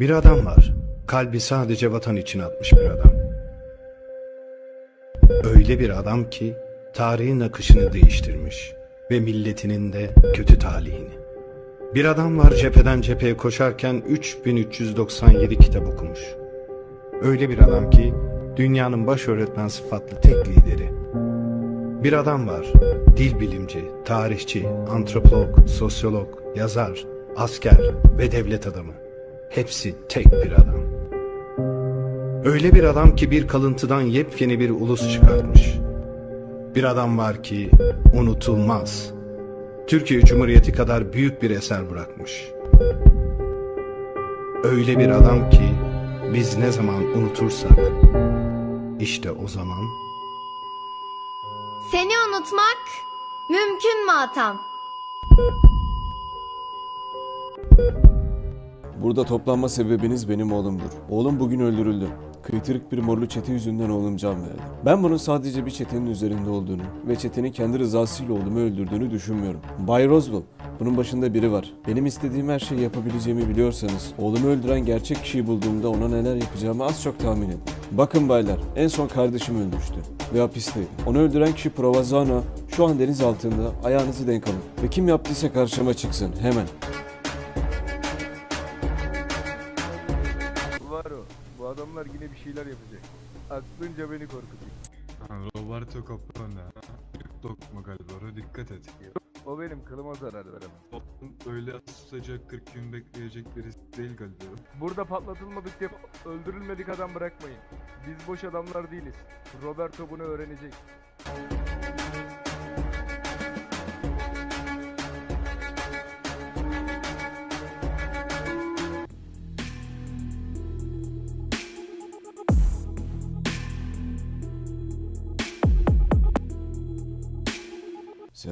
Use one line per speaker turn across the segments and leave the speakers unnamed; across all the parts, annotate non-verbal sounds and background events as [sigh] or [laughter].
Bir adam var. Kalbi sadece vatan için atmış bir adam. Öyle bir adam ki tarihin akışını değiştirmiş ve milletinin de kötü talihini. Bir adam var cepheden cepheye koşarken 3397 kitap okumuş. Öyle bir adam ki dünyanın baş öğretmen sıfatlı tek lideri. Bir adam var, dil bilimci, tarihçi, antropolog, sosyolog, yazar, asker ve devlet adamı. Hepsi tek bir adam. Öyle bir adam ki bir kalıntıdan yepyeni bir ulus çıkartmış. Bir adam var ki unutulmaz. Türkiye Cumhuriyeti kadar büyük bir eser bırakmış. Öyle bir adam ki biz ne zaman unutursak işte o zaman
Seni unutmak mümkün mü Atam?
Burada toplanma sebebiniz benim oğlumdur. Oğlum bugün öldürüldü. Kıytırık bir morlu çete yüzünden oğlum can verdi. Ben bunun sadece bir çetenin üzerinde olduğunu ve çetenin kendi rızasıyla oğlumu öldürdüğünü düşünmüyorum. Bay Roswell, bunun başında biri var. Benim istediğim her şeyi yapabileceğimi biliyorsanız, oğlumu öldüren gerçek kişiyi bulduğumda ona neler yapacağımı az çok tahmin edin. Bakın baylar, en son kardeşim ölmüştü ve hapisteydi. Onu öldüren kişi Provenzano, şu an deniz altında, ayağınızı denk alın. Ve kim yaptıysa karşıma çıksın, hemen.
Bir şeyler yapacak. Aklınca beni korkutuyor.
Ha, Roberto Capone. Dokma galiba oraya dikkat et.
O benim kılıma zarar veremez.
Öyle susacak 40 gün bekleyecek birisi değil galiba.
Burada patlatılmadık diye öldürülmedik adam bırakmayın. Biz boş adamlar değiliz. Roberto bunu öğrenecek.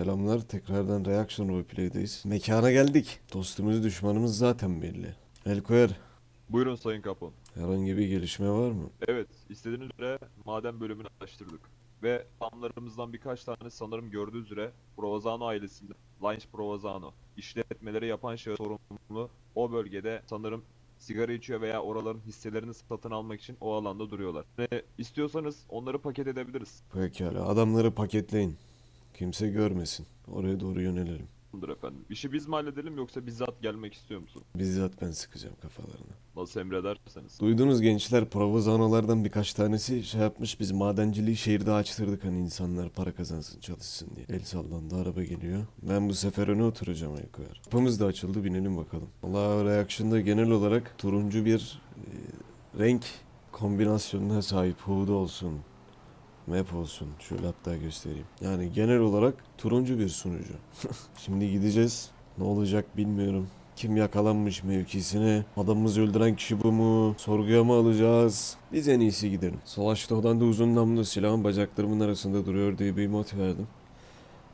Selamlar, tekrardan Reaction Roleplay'deyiz. Mekana geldik. Dostumuz düşmanımız zaten belli. El koyar.
Buyurun Sayın Kapon.
Herhangi bir gelişme var mı?
Evet, istediğiniz üzere maden bölümünü açtırdık. Ve fanlarımızdan birkaç tane sanırım gördüğünüz üzere Provenzano ailesinden Lynch Provenzano işletmeleri yapan şahıs sorumlu o bölgede sanırım sigara içiyor veya oraların hisselerini satın almak için o alanda duruyorlar. Ve istiyorsanız onları paket edebiliriz.
Pekala, adamları paketleyin. Kimse görmesin. Oraya doğru yönelelim.
Tamamdır efendim. İşi biz mi halledelim yoksa bizzat gelmek istiyor musun?
Bizzat ben sıkacağım kafalarına.
Nasıl emrederseniz.
Duydunuz gençler, Provenzano'lardan birkaç tanesi şey yapmış, biz madenciliği şehirde açtırdık hani insanlar para kazansın, çalışsın diye. El sallandı, araba geliyor. Ben bu sefer öne oturacağım el koyar. Kapımız da açıldı, binelim bakalım. Allah Reaction'da genel olarak turuncu bir e, renk kombinasyonuna sahip HUD olsun, map olsun. Şöyle hatta göstereyim. Yani genel olarak turuncu bir sunucu. [laughs] Şimdi gideceğiz. Ne olacak bilmiyorum. Kim yakalanmış mevkisine? Adamımızı öldüren kişi bu mu? Sorguya mı alacağız? Biz en iyisi gidelim. Savaşto'dan da uzun namlu silahın bacaklarımın arasında duruyor diye bir mod verdim.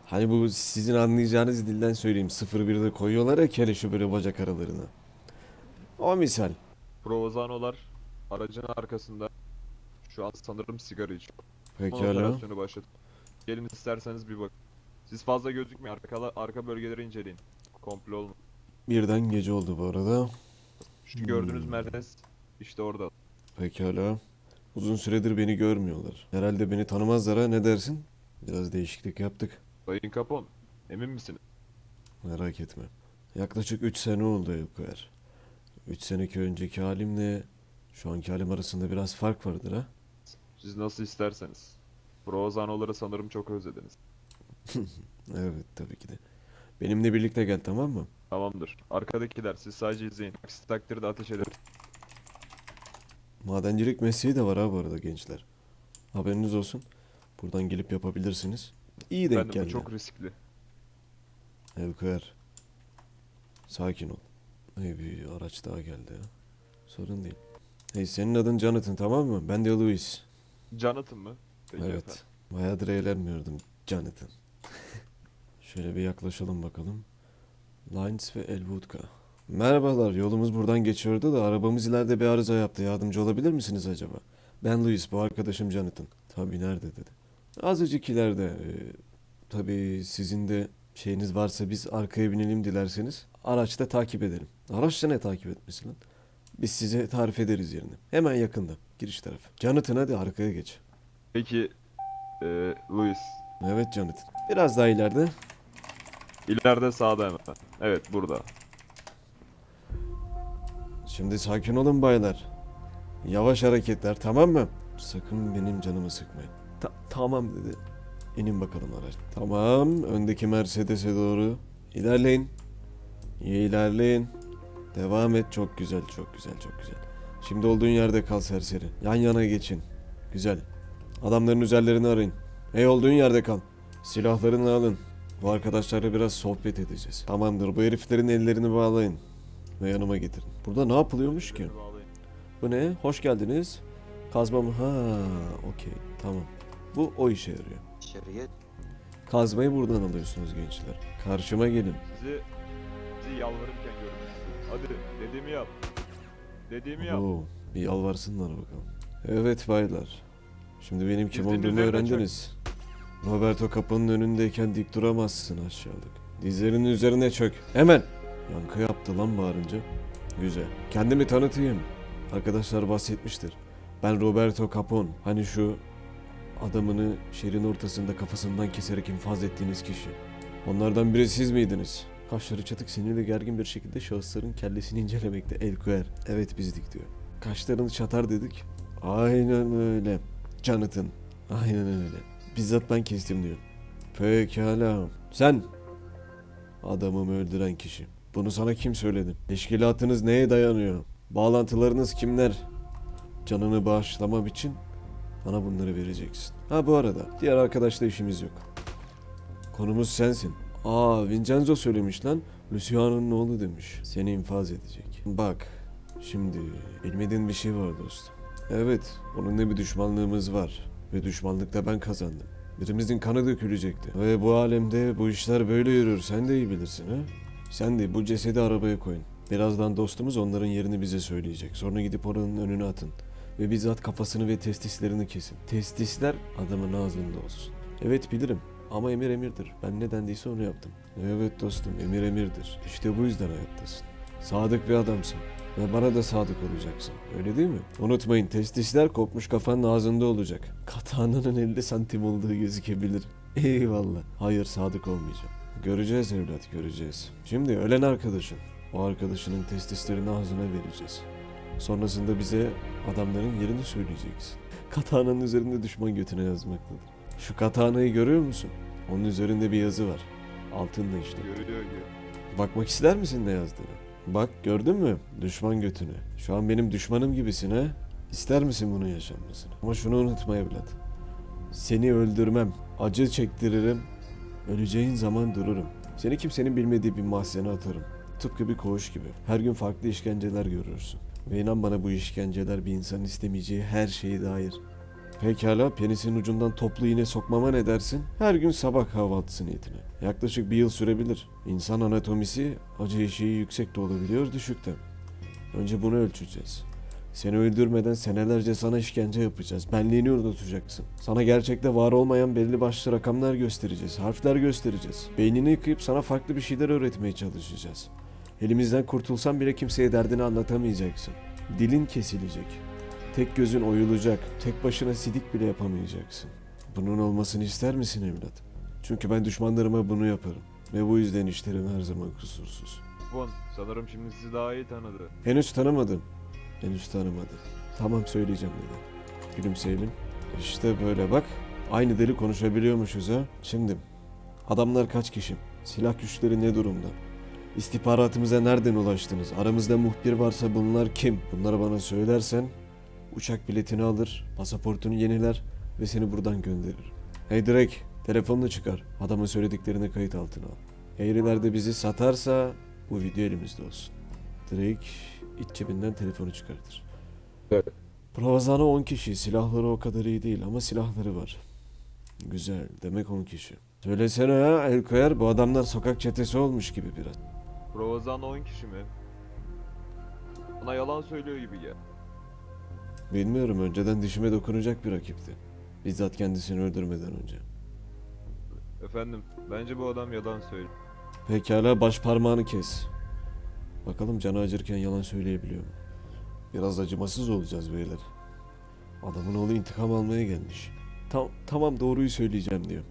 Hani bu sizin anlayacağınız dilden söyleyeyim. 01'de koyuyorlar ya keleşi böyle bacak aralarına. O misal.
Provenzano'lar aracın arkasında şu an sanırım sigara içiyor.
Pekala.
Operasyonu başlat. Gelin isterseniz bir bak. Siz fazla gözükmeyin. Arka, arka bölgeleri inceleyin. Komple olma.
Birden gece oldu bu arada.
Şu gördüğünüz
Hmm.
Mercedes işte orada.
Pekala. Uzun süredir beni görmüyorlar. Herhalde beni tanımazlar ha ne dersin? Biraz değişiklik yaptık.
Sayın Kapon, emin misiniz?
Merak etme. Yaklaşık 3 sene oldu Evkoyer. 3 seneki önceki halimle şu anki halim arasında biraz fark vardır ha.
Siz nasıl isterseniz. Provenzano'ları sanırım çok özlediniz. [laughs]
Evet tabii ki de. Benimle birlikte gel tamam mı?
Tamamdır. Arkadakiler siz sadece izleyin. Aksi takdirde ateş ederim.
Madencilik mesleği de var ha bu arada gençler. Haberiniz olsun. Buradan gelip yapabilirsiniz. İyi denk
bu
geldi.
çok riskli.
Evkoyer. Sakin ol. Hey bir araç daha geldi ya. Sorun değil. Hey senin adın Jonathan tamam mı? Ben de Louis.
Jonathan mı? Peki efendim.
Evet. Bayağıdır eğlenmiyordum Jonathan. [laughs] Şöyle bir yaklaşalım bakalım. Lines ve Elwoodka. Merhabalar, yolumuz buradan geçiyordu da arabamız ileride bir arıza yaptı. Yardımcı olabilir misiniz acaba? Ben Louis, bu arkadaşım Jonathan. Tabii nerede dedi. Azıcık ileride. Ee, tabii sizin de şeyiniz varsa biz arkaya binelim dilerseniz. Araçta takip edelim. Araçta ne takip etmesi lan? Biz size tarif ederiz yerini. Hemen yakında. Giriş tarafı. Jonathan hadi arkaya geç.
Peki eee Louis
Evet Jonathan. Biraz daha ileride.
ileride sağda hemen. Evet burada.
Şimdi sakin olun baylar. Yavaş hareketler tamam mı? Sakın benim canımı sıkmayın. Ta- tamam dedi. İnin bakalım araç. Tamam. Öndeki Mercedes'e doğru. İlerleyin. İyi ilerleyin. Devam et. Çok güzel, çok güzel, çok güzel. Şimdi olduğun yerde kal serseri. Yan yana geçin. Güzel. Adamların üzerlerini arayın. Hey olduğun yerde kal. Silahlarını alın. Bu arkadaşlarla biraz sohbet edeceğiz. Tamamdır. Bu heriflerin ellerini bağlayın. Ve yanıma getirin. Burada ne yapılıyormuş ki? Bu ne? Hoş geldiniz. Kazma mı? Ha, okey. Tamam. Bu o işe yarıyor.
İçeriye
Kazmayı buradan alıyorsunuz gençler. Karşıma gelin.
Sizi, sizi yalvarırken sizi. Hadi dediğimi yap. Dediğimi yap.
Oo, bir yalvarsınlar bakalım. Evet baylar. Şimdi benim kim olduğumu
üzerine
öğrendiniz. Roberto kapının önündeyken dik duramazsın aşağılık. Dizlerinin üzerine çök. Hemen. Yankı yaptı lan bağırınca. Güzel. Kendimi tanıtayım. Arkadaşlar bahsetmiştir. Ben Roberto Capone. Hani şu adamını şehrin ortasında kafasından keserek infaz ettiğiniz kişi. Onlardan biri siz miydiniz? Kaşları çatık sinirli gergin bir şekilde şahısların kellesini incelemekte el koyar. Evet bizdik diyor. Kaşlarını çatar dedik. Aynen öyle. Jonathan. Aynen öyle. Bizzat ben kestim diyor. Pekala. Sen. Adamımı öldüren kişi. Bunu sana kim söyledi? Teşkilatınız neye dayanıyor? Bağlantılarınız kimler? Canını bağışlamam için bana bunları vereceksin. Ha bu arada diğer arkadaşla işimiz yok. Konumuz sensin. Aa Vincenzo söylemiş lan. Luciano'nun oğlu demiş. Seni infaz edecek. Bak şimdi bilmediğin bir şey var dostum. Evet onunla bir düşmanlığımız var. Ve düşmanlıkta ben kazandım. Birimizin kanı dökülecekti. Ve bu alemde bu işler böyle yürür. Sen de iyi bilirsin ha. Sen de bu cesedi arabaya koyun. Birazdan dostumuz onların yerini bize söyleyecek. Sonra gidip oranın önüne atın. Ve bizzat kafasını ve testislerini kesin. Testisler adamın ağzında olsun. Evet bilirim. Ama emir emirdir. Ben ne dendiyse onu yaptım. Evet dostum emir emirdir. İşte bu yüzden hayattasın. Sadık bir adamsın. Ve bana da sadık olacaksın. Öyle değil mi? Unutmayın testisler kopmuş kafanın ağzında olacak. Katana'nın 50 santim olduğu gözükebilir. Eyvallah. Hayır sadık olmayacağım. Göreceğiz evlat göreceğiz. Şimdi ölen arkadaşın. O arkadaşının testislerini ağzına vereceğiz. Sonrasında bize adamların yerini söyleyeceksin. Katana'nın üzerinde düşman götüne yazmaktadır. Şu katanayı görüyor musun? Onun üzerinde bir yazı var. Altında işte.
Görüyor görüyor.
Bakmak ister misin ne yazdığını? Bak gördün mü? Düşman götünü. Şu an benim düşmanım gibisin ha? İster misin bunun yaşanmasını? Ama şunu unutma evlat. Seni öldürmem. Acı çektiririm. Öleceğin zaman dururum. Seni kimsenin bilmediği bir mahzene atarım. Tıpkı bir koğuş gibi. Her gün farklı işkenceler görürsün. Ve inan bana bu işkenceler bir insan istemeyeceği her şeye dair. Pekala penisin ucundan toplu iğne sokmama ne dersin? Her gün sabah kahvaltısı niyetine. Yaklaşık bir yıl sürebilir. İnsan anatomisi acı eşiği yüksek de olabiliyor düşük de. Önce bunu ölçeceğiz. Seni öldürmeden senelerce sana işkence yapacağız. Benliğini unutacaksın. Sana gerçekte var olmayan belli başlı rakamlar göstereceğiz. Harfler göstereceğiz. Beynini yıkayıp sana farklı bir şeyler öğretmeye çalışacağız. Elimizden kurtulsan bile kimseye derdini anlatamayacaksın. Dilin kesilecek. Tek gözün oyulacak. Tek başına sidik bile yapamayacaksın. Bunun olmasını ister misin evlat? Çünkü ben düşmanlarıma bunu yaparım. Ve bu yüzden işlerim her zaman kusursuz.
Bon, sanırım şimdi sizi daha iyi tanıdı.
Henüz tanımadım. Henüz tanımadım. Tamam söyleyeceğim dedi. Gülümseyelim. İşte böyle bak. Aynı dili konuşabiliyormuşuz ha. Şimdi adamlar kaç kişi? Silah güçleri ne durumda? İstihbaratımıza nereden ulaştınız? Aramızda muhbir varsa bunlar kim? Bunları bana söylersen uçak biletini alır, pasaportunu yeniler ve seni buradan gönderir. Hey Drake, telefonunu çıkar. Adamın söylediklerini kayıt altına al. Eğriler de bizi satarsa bu video elimizde olsun. Drake iç cebinden telefonu çıkartır.
Evet.
Provazano 10 kişi. Silahları o kadar iyi değil ama silahları var. Güzel. Demek 10 kişi. Söylesene ya el koyar bu adamlar sokak çetesi olmuş gibi biraz.
Provozan 10 kişi mi? Bana yalan söylüyor gibi ya.
Bilmiyorum önceden dişime dokunacak bir rakipti. Bizzat kendisini öldürmeden önce.
Efendim, bence bu adam yalan söylüyor.
Pekala baş parmağını kes. Bakalım canı acırken yalan söyleyebiliyor mu? Biraz acımasız olacağız beyler. Adamın oğlu intikam almaya gelmiş. Tam, tamam doğruyu söyleyeceğim diyor.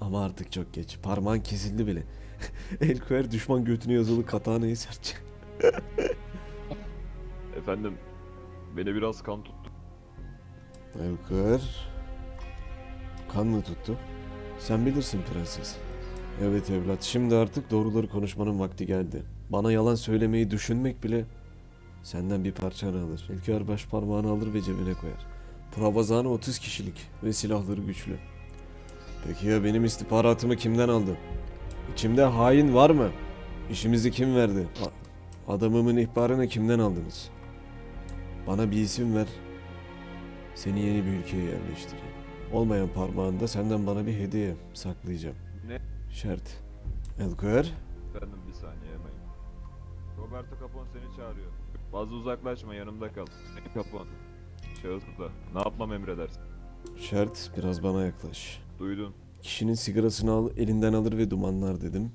Ama artık çok geç. Parmağın kesildi bile. [laughs] El koyar düşman götüne yazılı katanayı serçe. [laughs]
Efendim, beni biraz kan tuttu.
Koyar. Kan mı tuttu? Sen bilirsin prenses. Evet evlat şimdi artık doğruları konuşmanın vakti geldi. Bana yalan söylemeyi düşünmek bile senden bir parçanı alır. İlker baş parmağını alır ve cebine koyar. Provazanı 30 kişilik ve silahları güçlü. Peki ya benim istihbaratımı kimden aldı? İçimde hain var mı? İşimizi kim verdi? Adamımın ihbarını kimden aldınız? Bana bir isim ver. Seni yeni bir ülkeye yerleştireyim. Olmayan parmağında senden bana bir hediye saklayacağım.
Ne?
Şart. Elkoyer?
Efendim bir saniye hemen. Roberto Capone seni çağırıyor. Fazla uzaklaşma yanımda kal. Capone. Şahıs burada. Ne yapmam emredersin?
Şart. Biraz bana yaklaş.
Duydun.
Kişinin sigarasını al, elinden alır ve dumanlar dedim.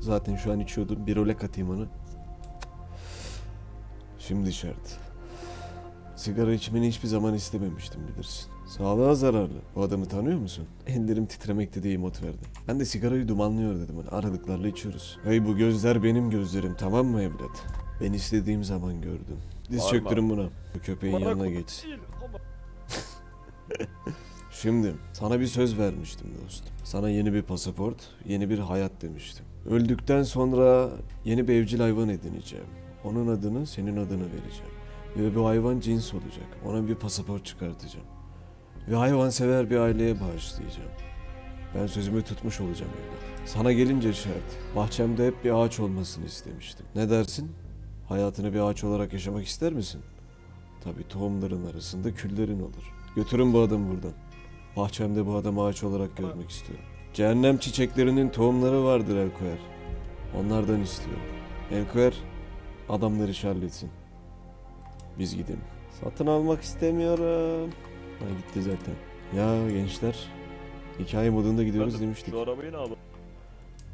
Zaten şu an içiyordum. Bir role katayım onu. Şimdi şart. Sigara içmeni hiçbir zaman istememiştim bilirsin. Sağlığa zararlı. Bu adamı tanıyor musun? Ellerim titremekte diye emot verdi. Ben de sigarayı dumanlıyor dedim. Hani aralıklarla içiyoruz. Hey bu gözler benim gözlerim tamam mı evlat? Ben istediğim zaman gördüm. Diz
Bağırma.
çöktürün buna. Bu köpeğin yanına geç. [laughs] Şimdi sana bir söz vermiştim dostum. Sana yeni bir pasaport, yeni bir hayat demiştim. Öldükten sonra yeni bir evcil hayvan edineceğim. Onun adını senin adına vereceğim. Ve bu hayvan cins olacak. Ona bir pasaport çıkartacağım. Ve hayvansever bir aileye bağışlayacağım. Ben sözümü tutmuş olacağım evlat. Sana gelince şart. Bahçemde hep bir ağaç olmasını istemiştim. Ne dersin? Hayatını bir ağaç olarak yaşamak ister misin? Tabii tohumların arasında küllerin olur. Götürün bu adamı buradan. Bahçemde bu adamı ağaç olarak görmek istiyorum. Cehennem çiçeklerinin tohumları vardır Elkoyer. Onlardan istiyorum. Elkoyer adamları iş halletsin. Biz gidelim. Satın almak istemiyorum. Ha gitti zaten. Ya gençler. Hikaye modunda gidiyoruz demiştik.
Şu arabayı ne yapalım?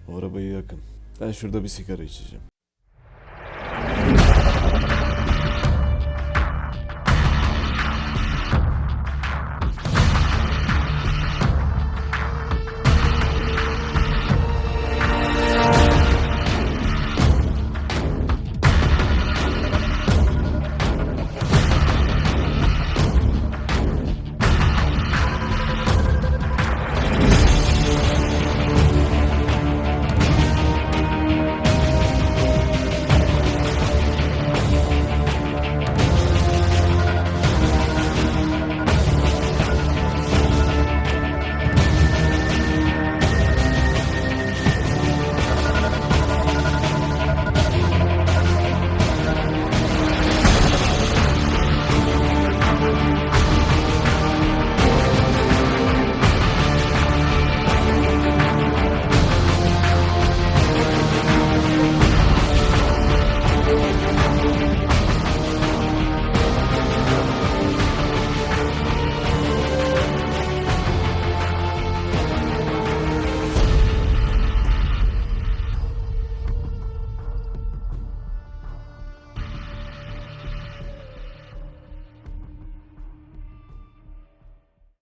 O arabayı yakın. Ben şurada bir sigara içeceğim.